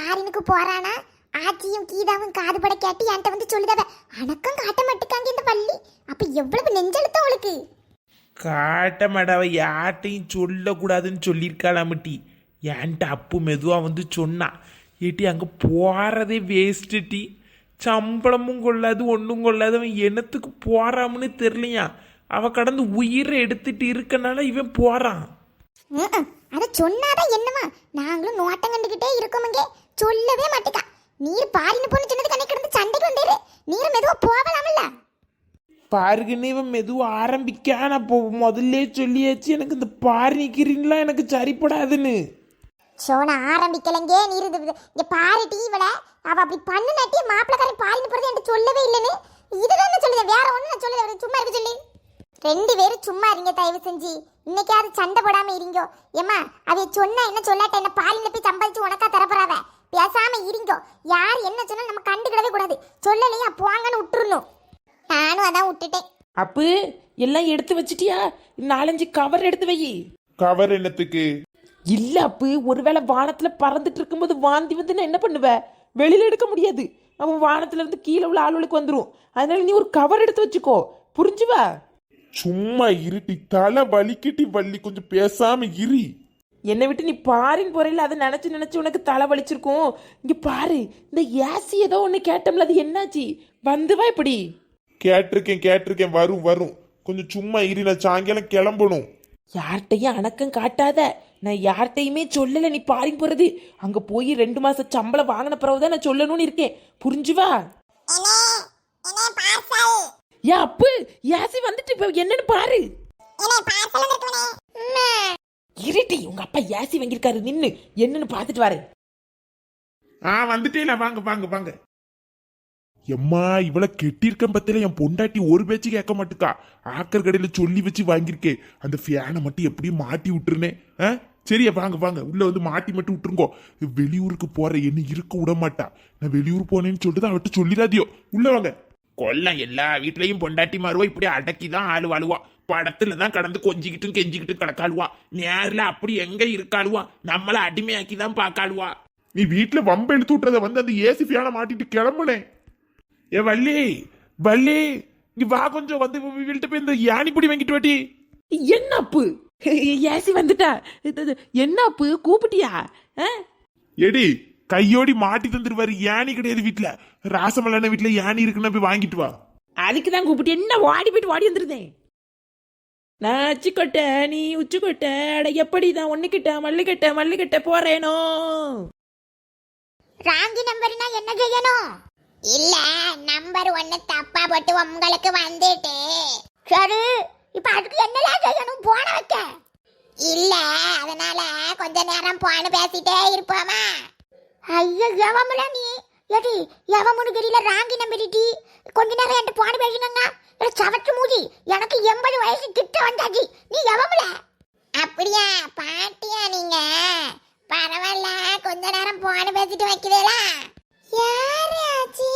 பாரினுக்கு போறானா? ஆச்சியும் கீதாவும் காது பட கேட்டு என்கிட்ட வந்து சொல்லுதாவ அணக்கம் காட்ட மாட்டுக்காங்க இந்த பள்ளி. அப்ப எவ்வளவு நெஞ்செழுத்தம் அவளுக்கு? காட்ட மாட்டாவ யார்ட்டையும் சொல்லக்கூடாதுன்னு சொல்லியிருக்காளாமட்டி என்கிட்ட அப்பு மெதுவாக வந்து சொன்னா ஏட்டி அங்கே போகிறதே வேஸ்ட்டு டி. சம்பளமும் கொள்ளாது ஒன்றும் கொள்ளாது அவன் என்னத்துக்கு போறான்னு தெரியலையா? அவ கடந்து உயிரை எடுத்துட்டு இருக்கனால இவன் போறான். ம்ம். அத சொன்னாதான் என்னமா? நாங்களும் நோட்டம் கண்டுகிட்டே இருக்கோமுங்க. சொல்லவே மாட்டேக்கா. நீர் பாரின்னு பொண்ணு சொன்னது கண்ணை கிடந்து சண்டைக்கு வந்தேரு. நீர் மெதுவா போகலாம்ல பாருங்கன்னு இவன் மெதுவாக ஆரம்பிக்கா நான் இப்போ முதல்ல சொல்லியாச்சு எனக்கு இந்த பாரு நிற்கிறீங்களா எனக்கு சரிப்படாதுன்னு. சோனா ஆரம்பிக்கலங்க நீர் இது இது- இங்க பாரு டீவல அவ அப்படி பண்ணு நட்டி மாப்பிளக்காரன் பாரின்னு போறது என்கிட்ட சொல்லவே இல்லைன்னு. இதுதான் நான் சொல்லுதேன் வேற ஒண்ணு நான் சொல்லல. சும்மா இருக்க சொல்லி. ரெண்டு பேரும் சும்மா இருங்க தயவு செஞ்சு. இன்னைக்காவது சண்டை போடாம இருங்கோ. ஏமா அவைய சொன்னா என்ன சொல்லாட்ட என்ன? பாலில போய் சம்பாதிச்சு உனக்கா தரப்போறாவ? பேசாம இருங்கோ. யார் என்ன சொன்னா நம்ம கண்டுக்கிடவே கூடாது. சொல்லலையா? போங்கன்னு விட்டுறணும். நானும் அதான் விட்டுட்டேன். அப்பு எல்லாம் எடுத்து வச்சிட்டியா? நாலஞ்சு கவர் எடுத்து வை. கவர் என்னத்துக்கு? இல்ல அப்பு ஒருவேளை வானத்துல பறந்துட்டு இருக்கும்போது வாந்தி வந்து என்ன பண்ணுவ? வெளியில எடுக்க முடியாது. அவன் வானத்துல இருந்து கீழே உள்ள ஆளுகளுக்கு வந்துரும். அதனால நீ ஒரு கவர் எடுத்து வச்சுக்கோ. புரிஞ்சுவா? சும்மா இருட்டி தலை வலிக்கிட்டி வள்ளி கொஞ்சம் பேசாம இரி. என்னை விட்டு நீ பாரின் போறையில அதை நினைச்சு நினைச்சு உனக்கு தலை வலிச்சிருக்கும் இங்க பாரு இந்த ஏசி ஏதோ ஒண்ணு கேட்டோம்ல அது என்னாச்சு? வந்துவா இப்படி. கேட்டிருக்கேன் கேட்டிருக்கேன் வரும் வரும். கொஞ்சம் சும்மா இரி நான் சாயங்காலம் கிளம்பணும். யார்கிட்டையும் அணக்கம் காட்டாத. நான் யார்கிட்டையுமே சொல்லல நீ பாரின் போறது. அங்க போய் ரெண்டு மாசம் சம்பளம் வாங்கின பிறகுதான் நான் சொல்லணும்னு இருக்கேன். புரிஞ்சுவா? ஏன் அப்பு ஏசி வந்துட்டு இப்ப என்னன்னு பாரு. இருட்டி உங்க அப்பா ஏசி வாங்கியிருக்காரு நின்னு. என்னன்னு பார்த்துட்டு வாரு. ஆ வந்துட்டேல வாங்க வாங்க வாங்க. எம்மா இவள கெட்டியிருக்கேன் பத்தில என் பொண்டாட்டி ஒரு பேச்சு கேட்க மாட்டுக்கா. ஆக்கர் கடையில சொல்லி வச்சு வாங்கியிருக்கேன் அந்த ஃபேனை மட்டும் எப்படியும் மாட்டி விட்டுருனே. ஆ? சரியா வாங்க வாங்க. உள்ள வந்து மாட்டி மட்டும் விட்டுருங்கோ. வெளியூருக்கு போற என்ன இருக்க விட மாட்டா. நான் வெளியூர் போனேன்னு சொல்லிட்டு அவட்ட சொல்லிடாதியோ. உள்ள வாங்க. கொல்லம் எல்லா வீட்லயும் பொண்டாட்டி மாறுவா இப்படி அடக்கி தான் ஆளு வாழுவா படத்துல தான் கடந்து கொஞ்சிக்கிட்டும் கெஞ்சிக்கிட்டும் கிடக்காளுவா. நேர்ல அப்படி எங்க இருக்காளுவா? நம்மள அடிமையாக்கி தான் பார்க்காளுவா. நீ வீட்டுல வம்ப எடுத்து விட்டுறத வந்து அந்த ஏசி ஃபேனை மாட்டிட்டு கிளம்புனேன் ஏ வள்ளி வள்ளி இங்க வா கொஞ்சம் வந்து வீட்டுல போய் இந்த யானிப்படி வாங்கிட்டு வாட்டி என்ன அப்பு ஏசி வந்துட்டா. என்ன அப்பு கூப்பிட்டியா? ஆ? எடி கையோடி மாட்டி தந்துருவாரு யானி கிடையாது வீட்டுல ராசமல்லான வீட்டுல யானி இருக்குன்னா போய் வாங்கிட்டு வா. அதுக்கு தான் கூப்பிட்டு என்ன ஓடி போயிட்டு ஓடி வந்துருந்தேன் நான் அச்சுக்கொட்டை நீ உச்சுக்கொட்டை அட எப்படி தான் ஒண்ணுக்கிட்ட மல்லிக்கட்ட மல்லிக்கட்ட போறேனோ? ராங்கி நம்பர்னா என்ன செய்யணும்? இல்ல நம்பர் ஒன்னு தப்பா போட்டு உங்களுக்கு வந்துட்டு. சரி இப்ப அதுக்கு என்னலாம் செய்யணும்? போன வைக்க. இல்ல அதனால கொஞ்ச நேரம் போன பேசிட்டே இருப்போமா? ஐயோ எவமுல நீ? ஏடி எவமுனு தெரியல ராங்கி நம்பரிட்டி கொஞ்ச நேரம் என்கிட்ட போன பேசினாங்க சவச்சு மூடி. எனக்கு எண்பது வயசு கிட்ட வந்தாச்சு. நீ எவமுல? அப்படியா பாட்டியா நீங்க? பரவாயில்ல கொஞ்ச நேரம் போன பேசிட்டு வைக்கிறீங்களா? யாரு ஆச்சி?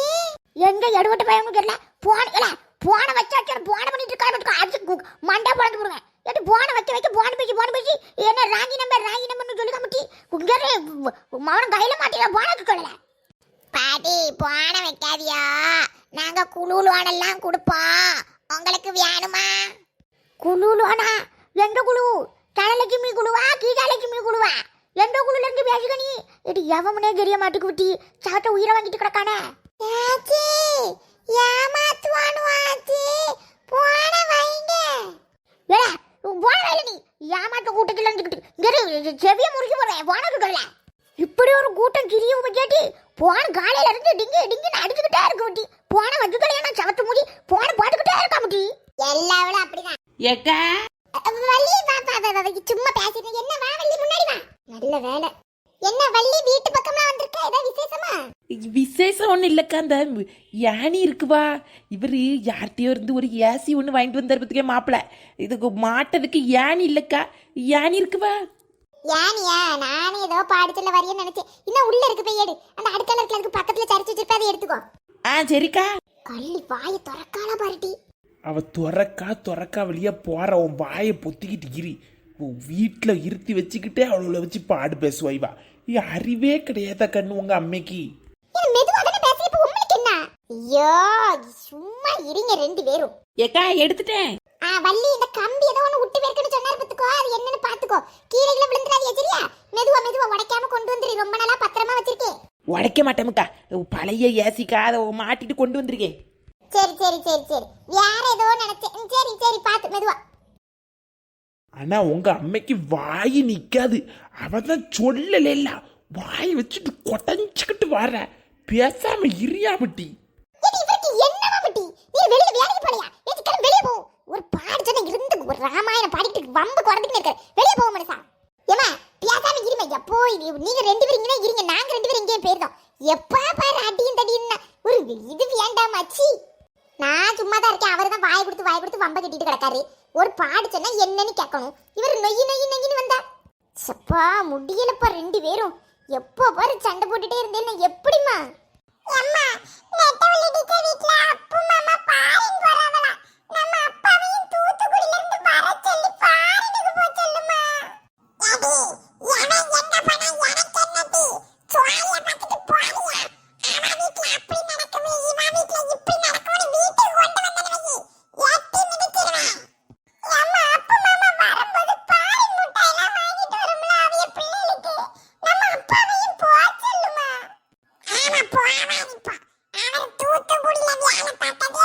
எங்க எடுபட்டு பையன் தெரியல? போன போன வச்சாச்சு போன பண்ணிட்டு இருக்கா அடிச்சு கு- மண்டை பழந்து போடுங்க. எட்டு போன வைக்க வைக்க போன பேசி போன பேசி என்ன ராங்கி நம்பர் ராங்கி நம்பர்னு சொல்லி கமிட்டி உங்கரே மௌனம் கையில மாட்டில போன சொல்லல. பாட்டி போன வைக்காதியா? நாங்க குழுவானெல்லாம் கொடுப்போம். உங்களுக்கு வேணுமா? குழுவானா எந்த குழு? தனலட்சுமி குழுவா? கீழலட்சுமி குழுவா? எந்த குழுல இருந்து பேசுக நீ? இது எவமுனே தெரிய மாட்டுக்கு விட்டி சாத்த உயிரை வாங்கிட்டு கிடக்கானே ஆச்சி ஏமாத்துவானு ஆச்சி போன வைங்க ஏடா போன வைல நீ ஏமாத்த கூட்டத்துல இருந்துக்கிட்டு இங்க செவிய முறிச்சு போறேன் போன இருக்கல இப்படி ஒரு கூட்டம் கிரியும் கேட்டி போன காலையில இருந்து டிங்கு டிங்குன்னு அடிச்சுக்கிட்டே இருக்க முட்டி போன வச்சுக்கலையா நான் சவத்து மூடி போன போட்டுக்கிட்டே இருக்க முட்டி எல்லாவளும் அப்படிதான். ஏக்கா? வள்ளி வா, சும்மா பேசிட்டு என்ன வா வள்ளி முன்னாடி வா. நல்ல வேலை. என்ன வள்ளி வீட்டு பக்கமா வந்திருக்க? ஏதோ விசேஷமா? விசேஷம் ஒன்றும் இல்லைக்கா அந்த யானி இருக்குவா. இவர் யார்கிட்டயோ இருந்து ஒரு ஏசி ஒன்று வாங்கிட்டு வந்ததுக்கே மாப்பிள்ள இதுக்கு மாட்டதுக்கு யானி இல்லைக்கா. யானி இருக்குவா? ஏனியா நானே ஏதோ பாடத்துல வரைய நினைச்சேன். இன்னும் உள்ள இருக்கு போய் எடு. அந்த அடுக்கல அதுக்கு பக்கத்துல சரிச்சு வச்சிருப்ப அதை எடுத்துக்கோ. ஆ சரிக்கா. கள்ளி வாயை திறக்கால பாருட்டி. அவ துறக்கா துறக்கா வழியா போற உன் வாயை பொத்திக்கிட்டு இரி. வீட்டில் இருத்தி வச்சுக்கிட்டே அவளை வச்சு பாடு பேசுவாய்வா ஏ அறிவே கிடையாதா கண்ணு உங்க அம்மைக்கு? ஐயோ சும்மா இருங்க ரெண்டு பேரும். ஏக்கா எடுத்துட்டேன். ஆ வள்ளி இந்த கம்பி ஏதோ விட்டு வேர்க்கன்னு சொன்னாரு பாத்துக்கோ அது என்னன்னு பாத்துக்கோ கீழே கீழே விழுந்துடாதீங்க சரியா? மெதுவா மெதுவா உடைக்காம கொண்டு வந்துரு. ரொம்ப நாளா பத்திரமா வச்சிருக்கேன். உடைக்க மாட்டேமுக்கா. பழைய ஏசிக்கா அதை மாட்டிட்டு கொண்டு வந்திருக்கேன். சரி சரி சரி சரி. வேற ஏதோ நினைச்சேன் சரி சரி பாத்து மெதுவா. ஆனா உங்க அம்மைக்கு வாய் நிக்காது. அவ தான் சொல்லல வாய் வச்சுட்டு கொட்டஞ்சுக்கிட்டு வர பேசாம ஏடி இவருக்கு என்னவா பட்டி? நீ வெளியில வேலைக்கு போறியா? கிளம்பி வெளிய போ. ஒரு பாடு சொன்ன இருந்து ஒரு ராமாயணம் பாடிட்டு வம்பு குறந்துட்டு இருக்க வெளிய போ மனுஷா. ஏமா பேசாம இருமே. எப்போ இது- நீங்க ரெண்டு பேரும் இங்கே இருங்க. நாங்க ரெண்டு பேரும் இங்கே போயிருந்தோம். எப்பா பாரு வம்ப கட்டிட்டு கிடக்காரு. ஒரு பாடு சொன்னா என்னன்னு கேட்கணும். இவர் நொய்யி நொய்யி நொய்யின்னு வந்தா. சப்பா முடியலப்பா ரெண்டு பேரும். எப்போ பாரு சண்டை போட்டுட்டே இருந்தேன்னு எப்படிமா அம்மா நெட்டவள்ளி டீச்சர் வீட்ல அப்பு மாமா பாரின் போறாங்களா? நம்ம அப்பாவையும் தூத்துக்குடியில இருந்து வர சொல்லி பாரினுக்கு போ சொல்லுமா. அடி எவன் என்ன பண்ண எனக்கு என்னது சுவாலிய பார்த்துட்டு பார்த்தது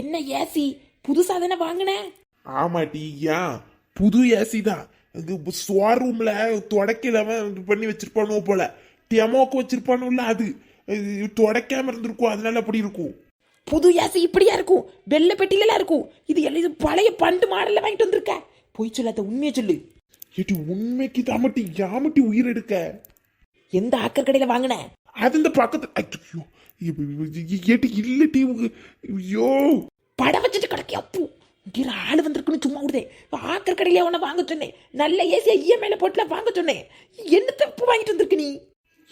என்ன ஏசி? புதுசா தானே வாங்கினேன் ஆமாட்டி ஏன் புது ஏசி தான். இது ஸ்டோர் ரூம்ல தொடக்கலவன் இது பண்ணி வச்சிருப்பானோ போல. டெமோக்கு வச்சிருப்பானுல்ல அது. இது துடைக்காம இருந்திருக்கும். அதனால அப்படி இருக்கும். புது ஏசி இப்படியா இருக்கும்? வெள்ளை பெட்டிலலாம் இருக்கும். இது எல்லாம் இது பழைய பண்டு மாடல்ல வாங்கிட்டு வந்திருக்க. போய் சொல்லாத உண்மையை சொல்லு. ஏட்டி உண்மைக்கு தாமட்டி யாமட்டி உயிர் எடுக்க? எந்த ஆக்கர் கடையில வாங்கின? அது இந்த பக்கத்து ஐயோ. ஏட்டி இல்லட்டி ஐயோ. படம் வச்சுட்டு கிடக்கி அப்பு. இங்க ஆள் வந்திருக்குன்னு சும்மா விடுதேன் ஆக்கர் கடையில உன வாங்க சொன்னேன். நல்ல ஏசியா இஎம்ஐல போட்டுலாம் வாங்க சொன்னேன். என்ன தப்பு வாங்கிட்டு வந்திருக்க நீ?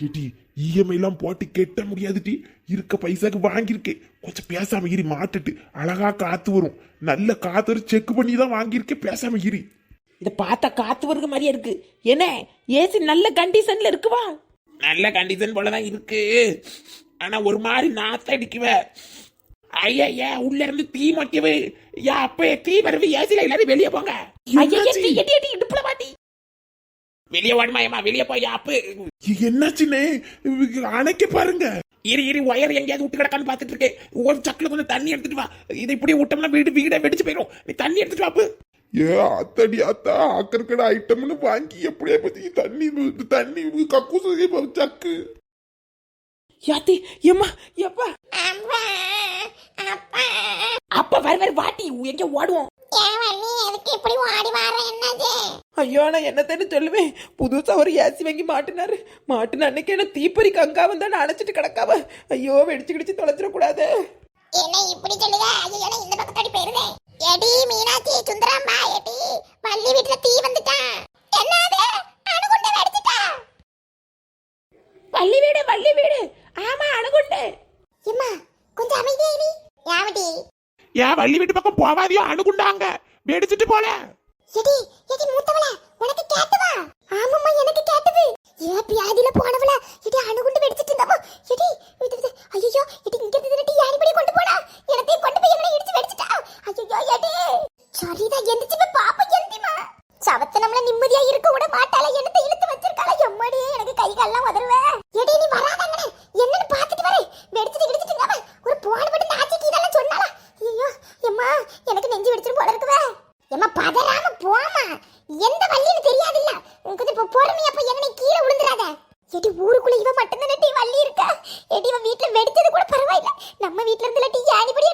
ஏட்டி இஎம்ஐ எல்லாம் போட்டு கெட்ட முடியாதுட்டி இருக்க பைசாக்கு வாங்கியிருக்கேன். கொஞ்சம் பேசாம இரி மாட்டுட்டு. அழகா காத்து வரும். நல்ல காத்து வரும். செக் பண்ணி தான் வாங்கியிருக்கேன். பேசாம இரி. இதை பார்த்தா காத்து வருக மாதிரியா இருக்கு. என்ன? ஏசி நல்ல கண்டிஷன்ல இருக்குவா? நல்ல கண்டிஷன் போல தான் இருக்கு. ஆனா ஒரு மாதிரி நாத்த அடிக்குவ. ஐயா உள்ள இருந்து தீ மொக்கவே யா அப்ப தீ வருது ஏசில எல்லாரும் வெளியே போங்க. இடுப்புல மாட்டி வெளியே வாடுமாயம்மா வெளியே போய் அப்ப. என்னாச்சுன்னு அணைக்க பாருங்க. இரு இரு ஒயர் எங்கேயாவது விட்டு கிடக்கான்னு பார்த்துட்டு இருக்கேன். ஒரு சக்கில் கொஞ்சம் தண்ணி எடுத்துட்டு வா. இதை இப்படி விட்டோம்னா வீடு வீடே வெடிச்சு போயிடும் நீ தண்ணி எடுத்துட்டு வாப்பு ஏ அத்தடி அத்தா அக்கறக்கட ஐட்டம்னு வாங்கி எப்படியா பத்தி தண்ணி தண்ணி கக்கூசு சக்கு. யாத்தி எம்மா எப்பா அப்பா அப்பா. அப்ப வர வர வாட்டி எங்க ஓடுவோம்? ஐயோ நான் என்னத்தன்னு சொல்லுவேன் புதுசா ஒரு ஏசி வாங்கி மாட்டினாரு. மாட்டின அன்னைக்கு என்ன தீப்பறி கங்கா வந்தா அணைச்சிட்டு கிடக்காவ ஐயோ வெடிச்சு கிடிச்சு தொலைச்சிடக்கூடாது என்ன இப்படி சொல்லுத ஐயோ இந்த பக்கத்தோடி போயிருந்தேன் எடி மீனாட்சி சுந்தராம்பா எடி. வள்ளி வீட்டுல தீ வந்துட்டான் என்னது? அணுகுண்ட வெடிச்சிட்டா. வள்ளி வீடு வள்ளி வீடு. ஆமா அணுகுண்டு. எம்மா கொஞ்சம் அமைதியா இரு. யாவடி ஏன் வள்ளி வீட்டு பக்கம் போவாதியோ அணுகுண்டாங்க. வெடிச்சிட்டு போல. எடி எடி மூத்தவள உனக்கு கேட்டவா? ஆமாம்மா எனக்கு கேட்டது. ஏ பியாதில போனவள எடி அணுகுண்டு வெடிச்சிட்டு இருந்தாமா எடி ஐயோ எடி இங்க இருந்து ரெட்டி யானிபடி கொண்டு போடா எனத்தையும் கொண்டு போய் எங்கன இடிச்சு வெடிச்சிட்டா? ஐயோ எடி. சரிதான் எந்திரிச்சு போய் பாப்பா எந்திமா சவத்த நம்மள நிம்மதியா இருக்க விட மாட்டாள என்னத்தை இழுத்து வச்சிருக்காள எம்மடி எனக்கு கை கால்லாம் உதறுவே எடி நீ வராதங்கனே என்னன்னு பாத்துட்டு வரேன் வெடிச்சிட்டு வெடிச்சிட்டுங்க ஒரு போன் பட்டு நாச்சிக்கு இதெல்லாம் சொன்னாளா ஐயோ எம்மா எனக்கு நெஞ்சு வெடிச்சிட்டு போல இருக்குவே எம்மா பதறாம போமா எந்த வள்ளின்னு தெரியாதுல்ல? கொஞ்சம் இப்போ பொறுமையா போய் எங்கனை கீழே விழுந்துடாத எடி ஊருக்குள்ள இவ மட்டும் டீ வள்ளி இருக்கா? எடி இவ வீட்டுல வெடிச்சது கூட பரவாயில்ல. நம்ம வீட்ல இருந்து டீ யானிபடி